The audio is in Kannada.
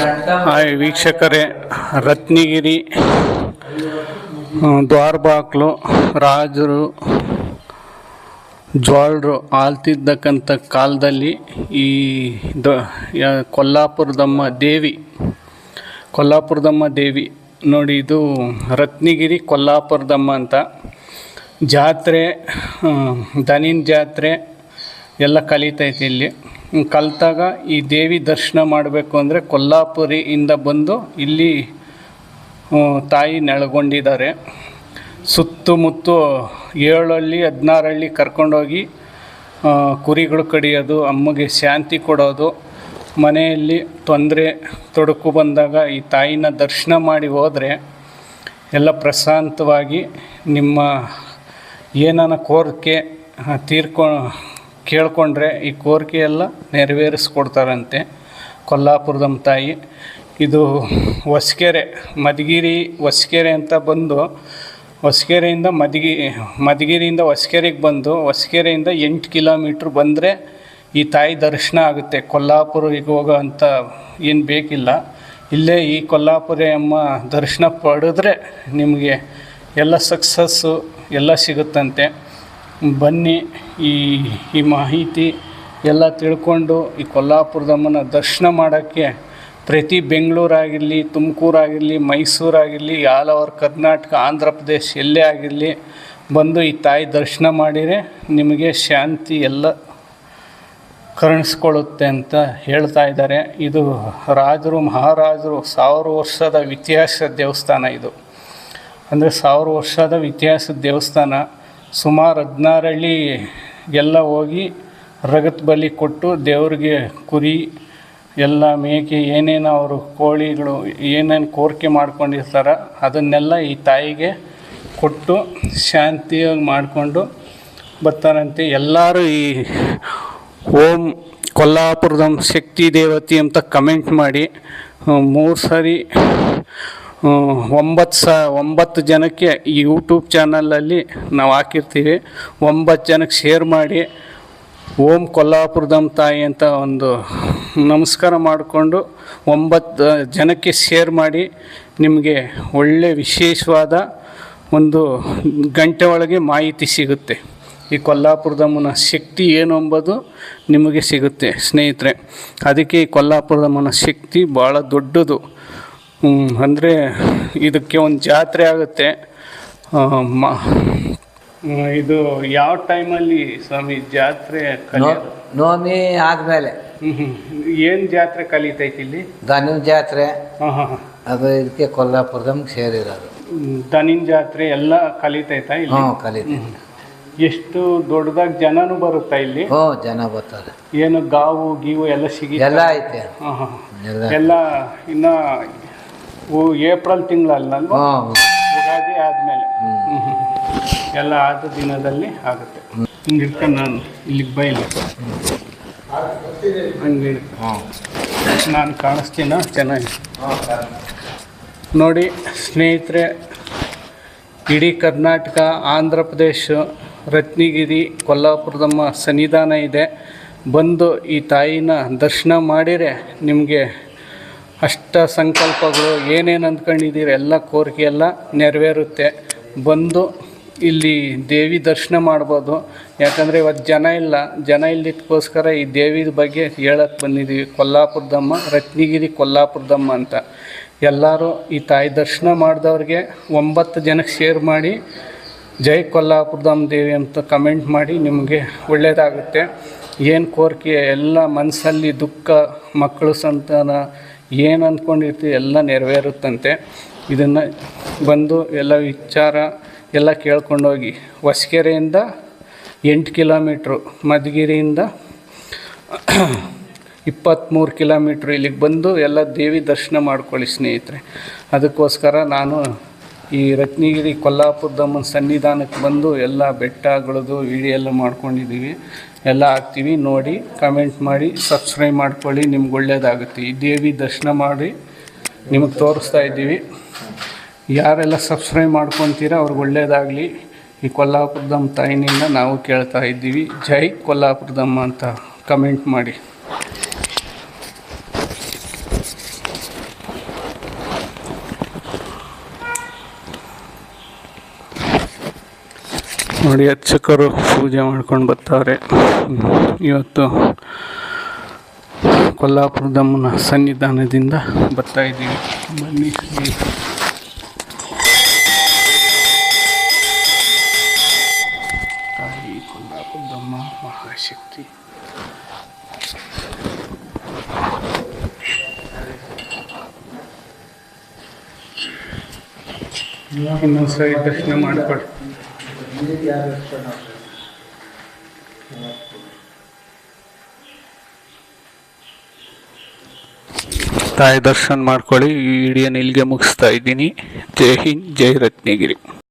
ಹಾಯ್ ವೀಕ್ಷಕರೇ, ರತ್ನಗಿರಿ ದ್ವಾರ್ಬಾಕ್ಲು ರಾಜರು, ಜ್ವಾಳರು ಆಳ್ತಿದ್ದಕ್ಕಂಥ ಕಾಲದಲ್ಲಿ ಈ ದ ಕೊಲ್ಲಾಪುರದಮ್ಮ ದೇವಿ ಕೊಲ್ಲಾಪುರದಮ್ಮ ದೇವಿ, ನೋಡಿ ಇದು ರತ್ನಗಿರಿ ಕೊಲ್ಲಾಪುರದಮ್ಮ ಅಂತ. ಜಾತ್ರೆ ದನಿನ ಜಾತ್ರೆ ಎಲ್ಲ ಕಲಿತೈತೆ ಇಲ್ಲಿ. ಕಲ್ತಾಗ ಈ ದೇವಿ ದರ್ಶನ ಮಾಡಬೇಕು ಅಂದರೆ ಕೊಲ್ಲಾಪುರಿಯಿಂದ ಬಂದು ಇಲ್ಲಿ ತಾಯಿ ನೆಳಗೊಂಡಿದ್ದಾರೆ. ಸುತ್ತಮುತ್ತು ಏಳು ಹಳ್ಳಿ ಹದಿನಾರು ಹಳ್ಳಿ ಕರ್ಕೊಂಡೋಗಿ ಕುರಿಗಳು ಕಡಿಯೋದು, ಅಮ್ಮಗೆ ಶಾಂತಿ ಕೊಡೋದು, ಮನೆಯಲ್ಲಿ ತೊಂದರೆ, ತೊಡಕು ಬಂದಾಗ ಈ ತಾಯಿನ ದರ್ಶನ ಮಾಡಿ ಹೋದರೆ ಎಲ್ಲ ಪ್ರಶಾಂತವಾಗಿ ನಿಮ್ಮ ಏನನ ಕೋರಿಕೆ ತೀರ್ಕೊ ಕೇಳ್ಕೊಂಡ್ರೆ ಈ ಕೋರಿಕೆಯೆಲ್ಲ ನೆರವೇರಿಸ್ಕೊಡ್ತಾರಂತೆ. ಕೊಲ್ಲಾಪುರದಮ್ಮ ತಾಯಿ. ಇದು ಹೊಸ್ಕೆರೆ, ಮಧುಗಿರಿ ಹೊಸ್ಕೆರೆ ಅಂತ ಬಂದು, ಹೊಸ್ಕೆರೆಯಿಂದ ಮಧುಗಿ, ಮಧುಗಿರಿಯಿಂದ ಹೊಸ್ಕೆರೆಗೆ ಬಂದು, ಹೊಸ್ಕೆರೆಯಿಂದ ಎಂಟು ಕಿಲೋಮೀಟ್ರ್ ಬಂದರೆ ಈ ತಾಯಿ ದರ್ಶನ ಆಗುತ್ತೆ. ಕೊಲ್ಲಾಪುರಿಗೆ ಹೋಗೋ ಅಂತ ಏನು ಬೇಕಿಲ್ಲ. ಇಲ್ಲೇ ಈ ಕೊಲ್ಲಾಪುರಿ ಅಮ್ಮ ದರ್ಶನ ಪಡೆದ್ರೆ ನಿಮಗೆ ಎಲ್ಲ ಸಕ್ಸಸ್ಸು ಎಲ್ಲ ಸಿಗುತ್ತಂತೆ. ಬನ್ನಿ, ಈ ಈ ಮಾಹಿತಿ ಎಲ್ಲ ತಿಳ್ಕೊಂಡು ಈ ಕೊಲ್ಲಾಪುರದಮ್ಮನ ದರ್ಶನ ಮಾಡೋಕ್ಕೆ ಪ್ರತಿ ಬೆಂಗಳೂರಾಗಿರಲಿ, ತುಮಕೂರಾಗಿರಲಿ, ಮೈಸೂರಾಗಿರಲಿ ಆಲ್ ಓವರ್ ಕರ್ನಾಟಕ, ಆಂಧ್ರ ಪ್ರದೇಶ ಎಲ್ಲೇ ಆಗಿರಲಿ ಬಂದು ಈ ತಾಯಿ ದರ್ಶನ ಮಾಡಿದರೆ ನಿಮಗೆ ಶಾಂತಿ ಎಲ್ಲ ಕರುಣಿಸ್ಕೊಳ್ಳುತ್ತೆ ಅಂತ ಹೇಳ್ತಾ ಇದ್ದಾರೆ. ಇದು ರಾಜರು, ಮಹಾರಾಜರು ಸಾವಿರ ವರ್ಷದ ಇತಿಹಾಸ ದೇವಸ್ಥಾನ ಇದು. ಅಂದರೆ ಸಾವಿರ ವರ್ಷದ ಇತಿಹಾಸದ ದೇವಸ್ಥಾನ. ಸುಮಾರು ಹದಿನಾರು ಹಳ್ಳಿ ಎಲ್ಲ ಹೋಗಿ ರಗತ್ ಬಲಿ ಕೊಟ್ಟು ದೇವ್ರಿಗೆ ಕುರಿ, ಎಲ್ಲ ಮೇಕೆ, ಏನೇನು ಅವರು ಕೋಳಿಗಳು ಏನೇನು ಕೋರಿಕೆ ಮಾಡ್ಕೊಂಡಿರ್ತಾರ, ಅದನ್ನೆಲ್ಲ ಈ ತಾಯಿಗೆ ಕೊಟ್ಟು ಶಾಂತಿಯಾಗಿ ಮಾಡಿಕೊಂಡು ಬರ್ತಾರಂತೆ. ಎಲ್ಲರೂ ಈ ಓಂ ಕೊಲ್ಲಾಪುರದ ಶಕ್ತಿ ದೇವತೆ ಅಂತ ಕಮೆಂಟ್ ಮಾಡಿ ಮೂರು ಸಾರಿ ಒಂಬತ್ತು ಸ, ಒಂಬತ್ತು ಜನಕ್ಕೆ ಈ ಯೂಟ್ಯೂಬ್ ಚಾನಲಲ್ಲಿ ನಾವು ಹಾಕಿರ್ತೀವಿ. ಒಂಬತ್ತು ಜನಕ್ಕೆ ಶೇರ್ ಮಾಡಿ, ಓಂ ಕೊಲ್ಲಾಪುರದಮ್ ತಾಯಿ ಅಂತ ಒಂದು ನಮಸ್ಕಾರ ಮಾಡಿಕೊಂಡು ಒಂಬತ್ತು ಜನಕ್ಕೆ ಶೇರ್ ಮಾಡಿ ನಿಮಗೆ ಒಳ್ಳೆ ವಿಶೇಷವಾದ ಒಂದು ಗಂಟೆ ಒಳಗೆ ಮಾಹಿತಿ ಸಿಗುತ್ತೆ. ಈ ಕೊಲ್ಲಾಪುರದಮ್ಮನ ಶಕ್ತಿ ಏನು ಎಂಬುದು ನಿಮಗೆ ಸಿಗುತ್ತೆ ಸ್ನೇಹಿತರೆ. ಅದಕ್ಕೆ ಈ ಕೊಲ್ಲಾಪುರದಮ್ಮನ ಶಕ್ತಿ ಭಾಳ ದೊಡ್ಡದು. ಅಂದರೆ ಇದಕ್ಕೆ ಒಂದು ಜಾತ್ರೆ ಆಗುತ್ತೆ. ಮ ಇದು ಯಾವ ಟೈಮಲ್ಲಿ ಸ್ವಾಮಿ ಜಾತ್ರೆ ನೋಮಿ ಆದ್ಮೇಲೆ. ಏನು ಜಾತ್ರೆ ಕಲಿತೈತಿ ಇಲ್ಲಿ? ದನಿನ ಜಾತ್ರೆ ಅದು ಇದಕ್ಕೆ ಕೊಲ್ಲಾಪುರದಮ್ಗೆ ಸೇರಿರೋದು. ಧನಿನ ಜಾತ್ರೆ ಎಲ್ಲ ಕಲಿತೈತಾ ಇಲ್ಲಿ? ಹ್ಞೂ ಕಲಿತೀವಿ ಎಷ್ಟು ದೊಡ್ಡದಾಗಿ ಜನನೂ ಬರುತ್ತಾ ಇಲ್ಲಿ? ಹ್ಞೂ ಜನ ಬರ್ತಾರೆ. ಏನು ಗಾವು ಗೀವು ಎಲ್ಲ ಸಿಗಿ ಎಲ್ಲ ಐತೆ. ಹಾಂ ಹಾಂ ಎಲ್ಲ ಇನ್ನೂ ಏಪ್ರಿಲ್ ತಿಂಗಳಲ್ಲಿ ನಾನು. ಯುಗಾದಿ ಆದಮೇಲೆ. ಎಲ್ಲ ಆದ ದಿನದಲ್ಲಿ ಆಗುತ್ತೆ. ಹಿಂಗೆ ಇಟ್ಕೊಂಡು ನಾನು ಇಲ್ಲಿಗೆ ಬೈಲಿ. ಹಂಗೆ ನಾನು ಕಾಣಿಸ್ತೀನ ಚೆನ್ನಾಗಿ. ನೋಡಿ ಸ್ನೇಹಿತರೆ ಇಡೀ ಕರ್ನಾಟಕ ಆಂಧ್ರ ಪ್ರದೇಶ ರತ್ನಗಿರಿ ಕೊಲ್ಲಾಪುರದಮ್ಮ ಸನ್ನಿಧಾನ ಇದೆ. ಬಂದು ಈ ತಾಯಿನ ದರ್ಶನ ಮಾಡಿದರೆ ನಿಮಗೆ ಅಷ್ಟ ಸಂಕಲ್ಪಗಳು ಏನೇನು ಅಂದ್ಕೊಂಡಿದ್ದೀರಿ ಎಲ್ಲ ಕೋರಿಕೆ ಎಲ್ಲ ನೆರವೇರುತ್ತೆ. ಬಂದು ಇಲ್ಲಿ ದೇವಿ ದರ್ಶನ ಮಾಡ್ಬೋದು. ಯಾಕಂದರೆ ಇವತ್ತು ಜನ ಇಲ್ಲ. ಜನ ಇಲ್ಲಿದ್ದಕ್ಕೋಸ್ಕರ ಈ ದೇವಿದ ಬಗ್ಗೆ ಹೇಳಕ್ಕೆ ಬಂದಿದ್ದೀವಿ. ಕೊಲ್ಲಾಪುರದಮ್ಮ, ರತ್ನಗಿರಿ ಕೊಲ್ಲಾಪುರದಮ್ಮ ಅಂತ. ಎಲ್ಲರೂ ಈ ತಾಯಿ ದರ್ಶನ ಮಾಡಿದವ್ರಿಗೆ ಒಂಬತ್ತು ಜನಕ್ಕೆ ಶೇರ್ ಮಾಡಿ, ಜೈ ಕೊಲ್ಲಾಪುರದಮ್ಮ ದೇವಿ ಅಂತ ಕಮೆಂಟ್ ಮಾಡಿ ನಿಮಗೆ ಒಳ್ಳೆಯದಾಗುತ್ತೆ ಏನು ಕೋರಿಕೆ? ಎಲ್ಲ ಮನಸ್ಸಲ್ಲಿ ದುಃಖ, ಮಕ್ಕಳು ಸಂತಾನ ಏನು ಅಂದ್ಕೊಂಡಿರ್ತೀವಿ ಎಲ್ಲ ನೆರವೇರುತ್ತಂತೆ. ಇದನ್ನು ಬಂದು ಎಲ್ಲ ವಿಚಾರ ಎಲ್ಲ ಕೇಳ್ಕೊಂಡೋಗಿ, ಹೊಸ್ಕೆರೆಯಿಂದ ಎಂಟು ಕಿಲೋಮೀಟ್ರು, ಮಧುಗಿರಿಯಿಂದ ಇಪ್ಪತ್ತ್ಮೂರು ಕಿಲೋಮೀಟ್ರ್ ಇಲ್ಲಿಗೆ ಬಂದು ಎಲ್ಲ ದೇವಿ ದರ್ಶನ ಮಾಡ್ಕೊಳ್ಳಿ ಸ್ನೇಹಿತರೆ. ಅದಕ್ಕೋಸ್ಕರ ನಾನು ಈ ರತ್ನಗಿರಿ ಕೊಲ್ಲಾಪುರದಮ್ಮನ ಸನ್ನಿಧಾನಕ್ಕೆ ಬಂದು ಎಲ್ಲ ಬೆಟ್ಟಗಳದು ವಿಡಿಯೋ ಎಲ್ಲ ಮಾಡ್ಕೊಂಡಿದ್ದೀವಿ. ಎಲ್ಲ ಹಾಕ್ತೀವಿ, ನೋಡಿ ಕಮೆಂಟ್ ಮಾಡಿ ಸಬ್ಸ್ಕ್ರೈಬ್ ಮಾಡ್ಕೊಳ್ಳಿ, ನಿಮ್ಗೆ ಒಳ್ಳೆಯದಾಗುತ್ತೆ ಈ ದೇವಿ ದರ್ಶನ ಮಾಡಿ ನಿಮಗೆ ತೋರಿಸ್ತಾ ಇದ್ದೀವಿ. ಯಾರೆಲ್ಲ ಸಬ್ಸ್ಕ್ರೈಬ್ ಮಾಡ್ಕೊತೀರ, ಅವ್ರಿಗೆ ಒಳ್ಳೇದಾಗಲಿ. ಈ ಕೊಲ್ಲಾಪುರದಮ್ಮ ತಾಯಿನಿಂದ ನಾವು ಕೇಳ್ತಾ ಇದ್ದೀವಿ. ಜೈ ಕೊಲ್ಲಾಪುರದಮ್ಮ ಅಂತ ಕಮೆಂಟ್ ಮಾಡಿ. ನೋಡಿ, ಅರ್ಚಕರು ಪೂಜೆ ಮಾಡ್ಕೊಂಡು ಬರ್ತಾರೆ. ಇವತ್ತು ಕೊಲ್ಲಾಪುರದಮ್ಮನ ಸನ್ನಿಧಾನದಿಂದ ಬರ್ತಾ ಇದ್ದೀವಿ ಬನ್ನಿ. ತಾಯಿ ಕೊಲ್ಲಾಪುರದಮ್ಮ ಮಹಾಶಕ್ತಿ ಇನ್ನೊಂದ್ಸರಿ ದರ್ಶನ ಮಾಡಿಕೊಡಿ ತಾಯಿ ದರ್ಶನ ಮಾಡ್ಕೊಳ್ಳಿ. ಈ ವಿಡಿಯೋನ ಇಲ್ಲಿಗೆ ಮುಗಿಸ್ತಾ ಇದ್ದೀನಿ. ಜೈ ಹಿಂದ್ ಜೈ ರತ್ನಗಿರಿ.